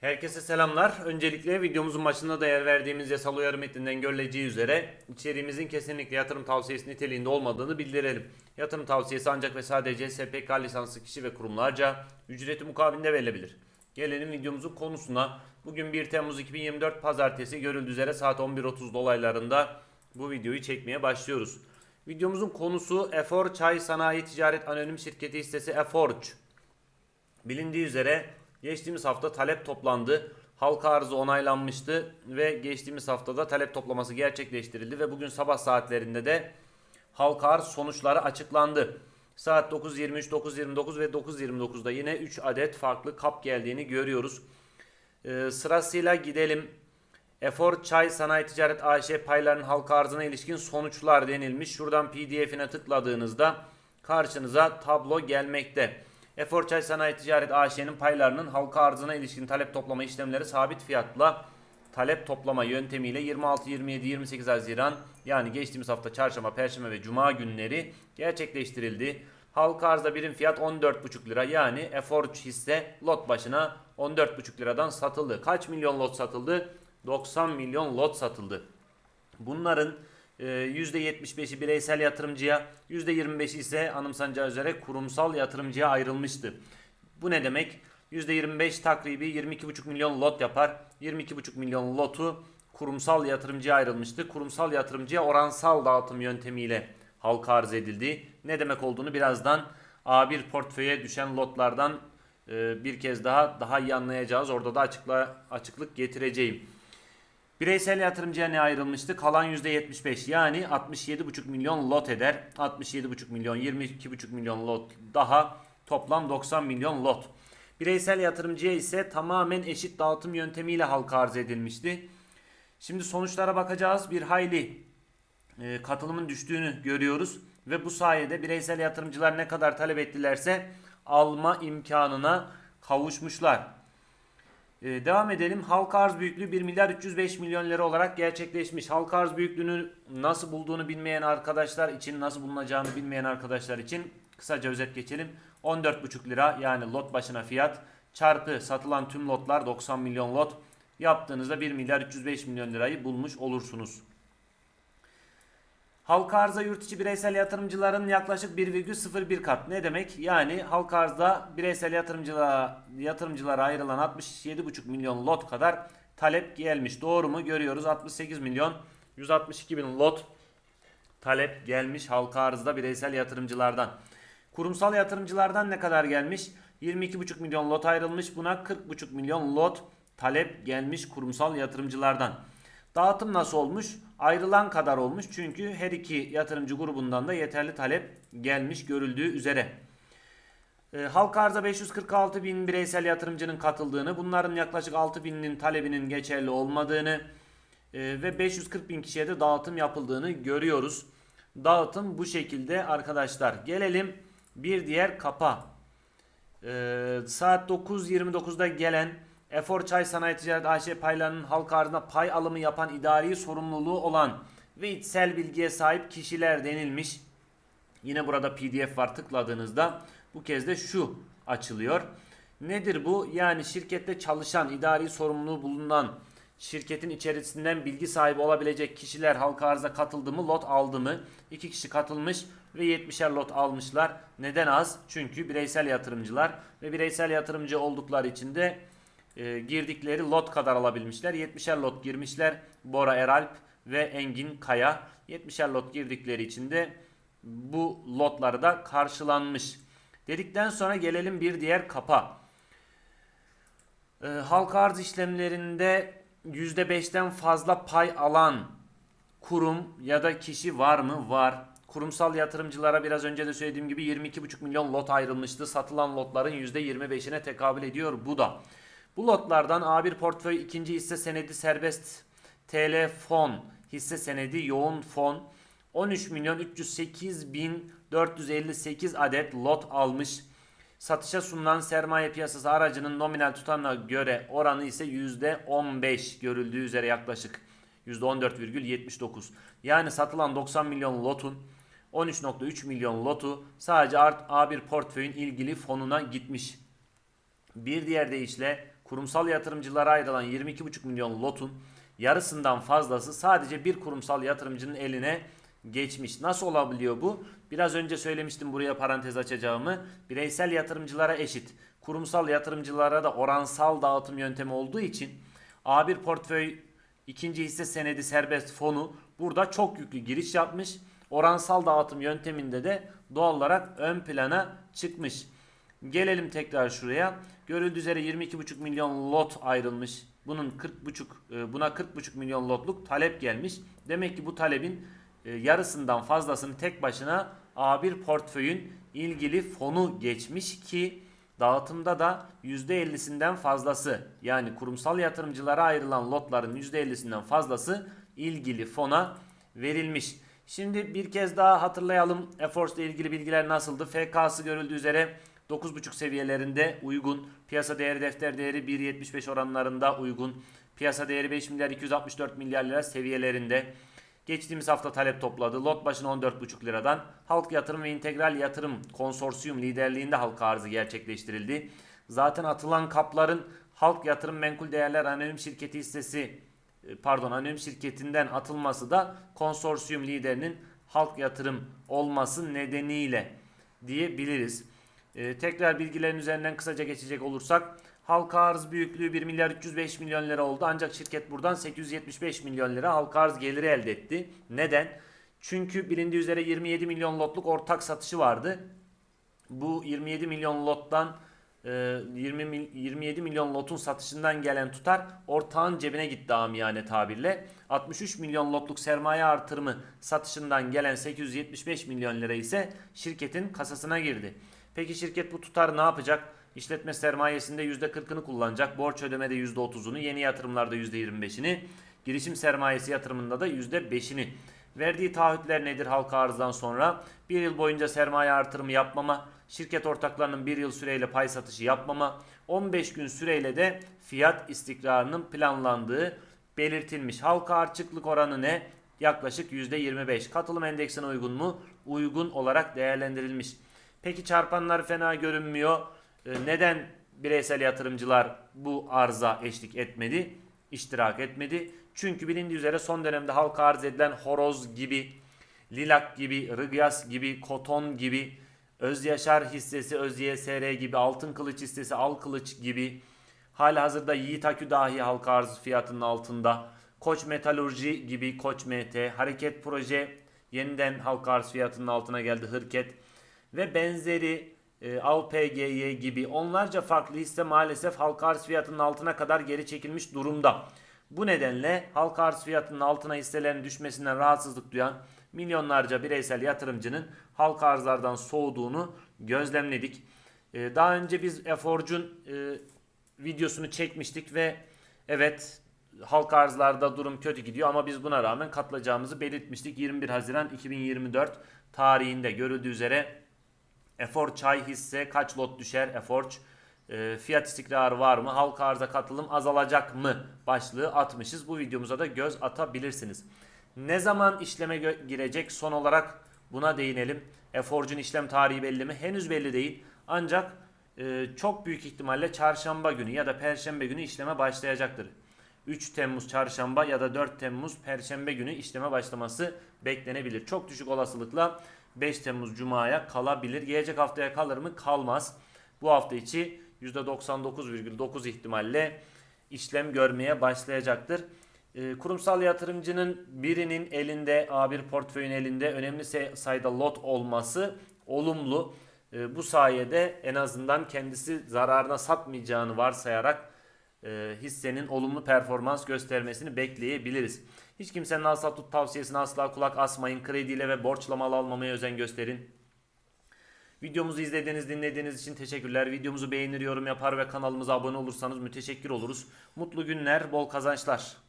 Herkese selamlar. Öncelikle videomuzun başında da yer verdiğimiz yasal uyarı metninden görüleceği üzere içeriğimizin kesinlikle yatırım tavsiyesi niteliğinde olmadığını bildirelim. Yatırım tavsiyesi ancak ve sadece SPK lisanslı kişi ve kurumlarca ücreti mukabilinde verilebilir. Gelelim videomuzun konusuna. Bugün 1 Temmuz 2024 Pazartesi görüldüğü üzere saat 11.30 dolaylarında bu videoyu çekmeye başlıyoruz. Videomuzun konusu Efor Çay Sanayi Ticaret Anonim Şirketi hissesi Eforç. Bilindiği üzere geçtiğimiz hafta talep toplandı. Halka arzı onaylanmıştı ve geçtiğimiz haftada talep toplaması gerçekleştirildi ve bugün sabah saatlerinde de halka arz sonuçları açıklandı. Saat 9.23, 9.29 ve 9.29'da yine 3 adet farklı kap geldiğini görüyoruz. Ee, sırasıyla gidelim. Efor Çay Sanayi Ticaret AŞ paylarının halka arzına ilişkin sonuçlar denilmiş. Şuradan PDF'ine tıkladığınızda karşınıza tablo gelmekte. Efor Çay Sanayi Ticaret AŞ'nin paylarının halka arzına ilişkin talep toplama işlemleri sabit fiyatla talep toplama yöntemiyle 26, 27, 28 Haziran yani geçtiğimiz hafta çarşamba, perşembe ve cuma günleri gerçekleştirildi. Halka arzda birim fiyat 14,5 lira yani Efor hisse lot başına 14,5 liradan satıldı. Kaç milyon lot satıldı? 90 milyon lot satıldı. Bunların %75'i bireysel yatırımcıya, %25'i ise anımsanacağı üzere kurumsal yatırımcıya ayrılmıştı. Bu ne demek? %25 takribi 22,5 milyon lot yapar. 22,5 milyon lotu kurumsal yatırımcıya ayrılmıştı. Kurumsal yatırımcıya oransal dağıtım yöntemiyle halka arz edildi. Ne demek olduğunu birazdan A1 portföye düşen lotlardan e, bir kez daha daha iyi anlayacağız. Orada da açıkla, açıklık getireceğim. Bireysel yatırımcıya ne ayrılmıştı? Kalan %75 yani 67,5 milyon lot eder. 67,5 milyon 22,5 milyon lot daha toplam 90 milyon lot. Bireysel yatırımcıya ise tamamen eşit dağıtım yöntemiyle halka arz edilmişti. Şimdi sonuçlara bakacağız. Bir hayli e, katılımın düştüğünü görüyoruz ve bu sayede bireysel yatırımcılar ne kadar talep ettilerse alma imkanına kavuşmuşlar. Ee, devam edelim. Halka arz büyüklüğü 1 milyar 305 milyon lira olarak gerçekleşmiş. Halka arz büyüklüğünü nasıl bulduğunu bilmeyen arkadaşlar için, nasıl bulunacağını bilmeyen arkadaşlar için kısaca özet geçelim. 14,5 lira yani lot başına fiyat çarpı satılan tüm lotlar 90 milyon lot yaptığınızda 1 milyar 305 milyon lirayı bulmuş olursunuz. Halka arza yurt içi bireysel yatırımcıların yaklaşık 1,01 kat. Ne demek? Yani halka arzda bireysel yatırımcılara, yatırımcılara ayrılan 67,5 milyon lot kadar talep gelmiş. Doğru mu? Görüyoruz. 68 milyon 162 bin lot talep gelmiş halka arzda bireysel yatırımcılardan. Kurumsal yatırımcılardan ne kadar gelmiş? 22,5 milyon lot ayrılmış. Buna 40,5 milyon lot talep gelmiş kurumsal yatırımcılardan. Dağıtım nasıl olmuş? Ayrılan kadar olmuş. Çünkü her iki yatırımcı grubundan da yeterli talep gelmiş görüldüğü üzere. E, halka arza 546 bin bireysel yatırımcının katıldığını, bunların yaklaşık 6 binin talebinin geçerli olmadığını e, ve 540 bin kişiye de dağıtım yapıldığını görüyoruz. Dağıtım bu şekilde arkadaşlar. Gelelim bir diğer kapa. E, saat 9.29'da gelen Efor Çay Sanayi Ticaret AŞ paylarının halka arzına pay alımı yapan idari sorumluluğu olan ve içsel bilgiye sahip kişiler denilmiş. Yine burada pdf var tıkladığınızda bu kez de şu açılıyor. Nedir bu? Yani şirkette çalışan, idari sorumluluğu bulunan şirketin içerisinden bilgi sahibi olabilecek kişiler halka arza katıldı mı, lot aldı mı? İki kişi katılmış ve 70'er lot almışlar. Neden az? Çünkü bireysel yatırımcılar ve bireysel yatırımcı oldukları için de e, girdikleri lot kadar alabilmişler. 70'er lot girmişler. Bora Eralp ve Engin Kaya 70'er lot girdikleri için de bu lotları da karşılanmış. Dedikten sonra gelelim bir diğer kapa. E, halka arz işlemlerinde %5'ten fazla pay alan kurum ya da kişi var mı? Var. Kurumsal yatırımcılara biraz önce de söylediğim gibi 22,5 milyon lot ayrılmıştı. Satılan lotların %25'ine tekabül ediyor bu da. Bu lotlardan A1 portföy ikinci hisse senedi serbest TL fon hisse senedi yoğun fon 13 milyon 308 bin 458 adet lot almış. Satışa sunulan sermaye piyasası aracının nominal tutarına göre oranı ise %15 görüldüğü üzere yaklaşık %14,79. Yani satılan 90 milyon lotun 13.3 milyon lotu sadece A1 portföyün ilgili fonuna gitmiş. Bir diğer deyişle kurumsal yatırımcılara ayrılan 22,5 milyon lotun yarısından fazlası sadece bir kurumsal yatırımcının eline geçmiş. Nasıl olabiliyor bu? Biraz önce söylemiştim buraya parantez açacağımı. Bireysel yatırımcılara eşit. Kurumsal yatırımcılara da oransal dağıtım yöntemi olduğu için A1 portföy ikinci hisse senedi serbest fonu burada çok yüklü giriş yapmış. Oransal dağıtım yönteminde de doğal olarak ön plana çıkmış. Gelelim tekrar şuraya. Görüldüğü üzere 22,5 milyon lot ayrılmış. Bunun 40,5 e, buna 40,5 milyon lotluk talep gelmiş. Demek ki bu talebin e, yarısından fazlasını tek başına A1 portföyün ilgili fonu geçmiş ki dağıtımda da %50'sinden fazlası yani kurumsal yatırımcılara ayrılan lotların %50'sinden fazlası ilgili fona verilmiş. Şimdi bir kez daha hatırlayalım. Efforce ile ilgili bilgiler nasıldı? FK'sı görüldüğü üzere 9.5 seviyelerinde uygun. Piyasa değeri defter değeri 1.75 oranlarında uygun. Piyasa değeri 5 milyar 264 milyar lira seviyelerinde. Geçtiğimiz hafta talep topladı. Lot başına 14,5 liradan. Halk Yatırım ve İntegral Yatırım Konsorsiyum liderliğinde halka arzı gerçekleştirildi. Zaten atılan kapların Halk Yatırım Menkul Değerler Anonim Şirketi hissesi e, pardon anonim şirketinden atılması da konsorsiyum liderinin halk yatırım olması nedeniyle diyebiliriz. Ee, tekrar bilgilerin üzerinden kısaca geçecek olursak halka arz büyüklüğü 1 milyar 305 milyon lira oldu ancak şirket buradan 875 milyon lira halka arz geliri elde etti. Neden? Çünkü bilindiği üzere 27 milyon lotluk ortak satışı vardı. Bu 27 milyon lottan e, 20 mil- 27 milyon lotun satışından gelen tutar ortağın cebine gitti amiyane tabirle. 63 milyon lotluk sermaye artırımı satışından gelen 875 milyon lira ise şirketin kasasına girdi. Peki şirket bu tutarı ne yapacak? İşletme sermayesinde %40'ını kullanacak. Borç ödemede %30'unu, yeni yatırımlarda %25'ini, girişim sermayesi yatırımında da %5'ini. Verdiği taahhütler nedir halka arzdan sonra? Bir yıl boyunca sermaye artırımı yapmama, şirket ortaklarının bir yıl süreyle pay satışı yapmama, 15 gün süreyle de fiyat istikrarının planlandığı belirtilmiş. Halka arz oranı ne? Yaklaşık %25. Katılım endeksine uygun mu? Uygun olarak değerlendirilmiş. Peki çarpanlar fena görünmüyor. Ee, Neden bireysel yatırımcılar bu arza eşlik etmedi? iştirak etmedi. Çünkü bilindiği üzere son dönemde halka arz edilen horoz gibi, lilak gibi, rıgyas gibi, koton gibi, Özyaşar hissesi, Özyesr gibi, altın kılıç hissesi, al kılıç gibi, hala hazırda Yiğit Akü dahi halka arz fiyatının altında, Koç Metalurji gibi Koç MT, Hareket Proje yeniden halka arz fiyatının altına geldi Hırket ve benzeri e, AVPGY gibi onlarca farklı hisse maalesef halka arz fiyatının altına kadar geri çekilmiş durumda. Bu nedenle halka arz fiyatının altına hisselerin düşmesinden rahatsızlık duyan milyonlarca bireysel yatırımcının halka arzlardan soğuduğunu gözlemledik. E, daha önce biz Eforcun e, videosunu çekmiştik ve evet halka arzlarda durum kötü gidiyor ama biz buna rağmen katlayacağımızı belirtmiştik. 21 Haziran 2024 tarihinde görüldüğü üzere Efor çay hisse kaç lot düşer? Eforç e, fiyat istikrarı var mı? Halka arza katılım azalacak mı? Başlığı atmışız. Bu videomuza da göz atabilirsiniz. Ne zaman işleme girecek? Son olarak buna değinelim. Eforcun işlem tarihi belli mi? Henüz belli değil. Ancak e, çok büyük ihtimalle çarşamba günü ya da perşembe günü işleme başlayacaktır. 3 Temmuz çarşamba ya da 4 Temmuz perşembe günü işleme başlaması beklenebilir. Çok düşük olasılıkla 5 Temmuz Cuma'ya kalabilir. Gelecek haftaya kalır mı? Kalmaz. Bu hafta içi %99,9 ihtimalle işlem görmeye başlayacaktır. Ee, kurumsal yatırımcının birinin elinde A1 portföyün elinde önemli sayıda lot olması olumlu. Ee, bu sayede en azından kendisi zararına satmayacağını varsayarak e, hissenin olumlu performans göstermesini bekleyebiliriz. Hiç kimsenin al sat tut tavsiyesine asla kulak asmayın. Krediyle ve borçla mal almamaya özen gösterin. Videomuzu izlediğiniz, dinlediğiniz için teşekkürler. Videomuzu beğenir, yorum yapar ve kanalımıza abone olursanız müteşekkir oluruz. Mutlu günler, bol kazançlar.